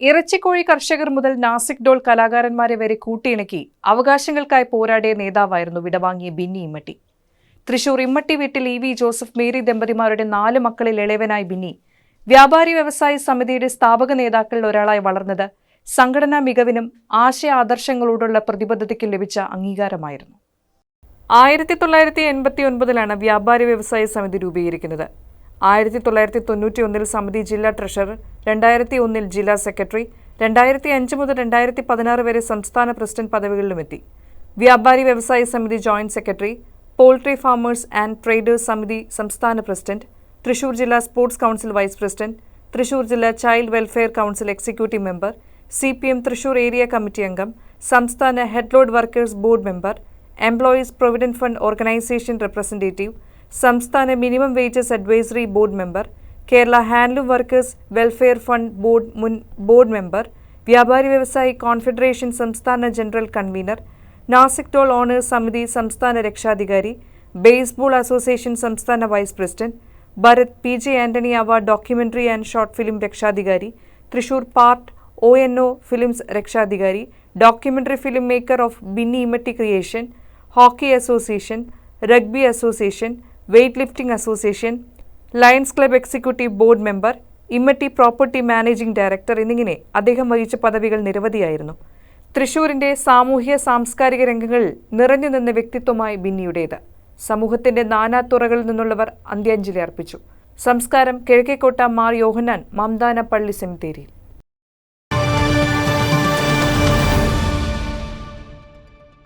ഇറച്ചിക്കോഴി കർഷകർ മുതൽ നാസിക് ഡോൾ കലാകാരന്മാരെ വരെ കൂട്ടിയിണക്കി അവകാശങ്ങൾക്കായി പോരാടിയ നേതാവായിരുന്നു വിടവാങ്ങിയ ബിന്നി ഇമ്മട്ടി. തൃശൂർ ഇമ്മട്ടി വീട്ടിൽ ഇ വി ജോസഫ് മേരി ദമ്പതിമാരുടെ നാല് മക്കളിൽ ഇളയവനായി ബിന്നി. വ്യാപാരി വ്യവസായി സമിതിയുടെ സ്ഥാപക നേതാക്കളിൽ ഒരാളായി വളർന്നത് സംഘടനാ മികവിനും ആശയ ആദർശങ്ങളോടുള്ള പ്രതിബദ്ധതയ്ക്കും ലഭിച്ച അംഗീകാരമായിരുന്നു. ആയിരത്തി തൊള്ളായിരത്തി എൺപത്തി ഒൻപതിലാണ് വ്യാപാരി വ്യവസായ സമിതി രൂപീകരിക്കുന്നത്. ആയിരത്തി തൊള്ളായിരത്തി തൊണ്ണൂറ്റി ഒന്നിൽ സമിതി ജില്ലാ ട്രഷറർ രണ്ടായിരത്തി ഒന്നിൽ ജില്ലാ സെക്രട്ടറി രണ്ടായിരത്തി അഞ്ച് മുതൽ രണ്ടായിരത്തി പതിനാറ് വരെ സംസ്ഥാന പ്രസിഡന്റ് പദവികളിലുമെത്തി. വ്യാപാരി വ്യവസായ സമിതി joint secretary poultry farmers and traders സമിതി സംസ്ഥാന പ്രസിഡന്റ് തൃശൂർ ജില്ലാ sports council vice president Thrissur ജില്ലാ child welfare council executive member C P M Thrissur area committee അംഗം സംസ്ഥാന headload workers board member employees provident fund organisation representative സംസ്ഥാന minimum wages advisory board member Kerala handloom workers welfare fund board മുൻ board member വ്യാപാരി വ്യവസായി confederation സംസ്ഥാന general convener Nasik toll owners സമിതി സംസ്ഥാന രക്ഷാധികാരി ബേസ്ബോൾ അസോസിയേഷൻ സംസ്ഥാന vice president Bharat P J Antony award documentary and short film രക്ഷാധികാരി Thrissur part O N O films രക്ഷാധികാരി documentary film maker of Binny Immatty creation hockey association rugby association weight lifting association lions club executive board member Immatty property managing director എന്നിങ്ങനെ അദ്ദേഹം വഹിച്ച പദവികൾ നിരവധിയായിരുന്നു. തൃശൂരിന്റെ സാമൂഹ്യ സാംസ്കാരിക രംഗങ്ങളിൽ നിറഞ്ഞു നിന്ന വ്യക്തിത്വമായി ബിന്നിയുടേത്. സമൂഹത്തിന്റെ നാനാത്തുറകളിൽ നിന്നുള്ളവർ അന്ത്യാഞ്ജലി അർപ്പിച്ചു. സംസ്കാരം കിഴക്കേക്കോട്ട മാർ യോഹന്നാൻ മംദാന പള്ളി സെമിത്തേരിയിൽ.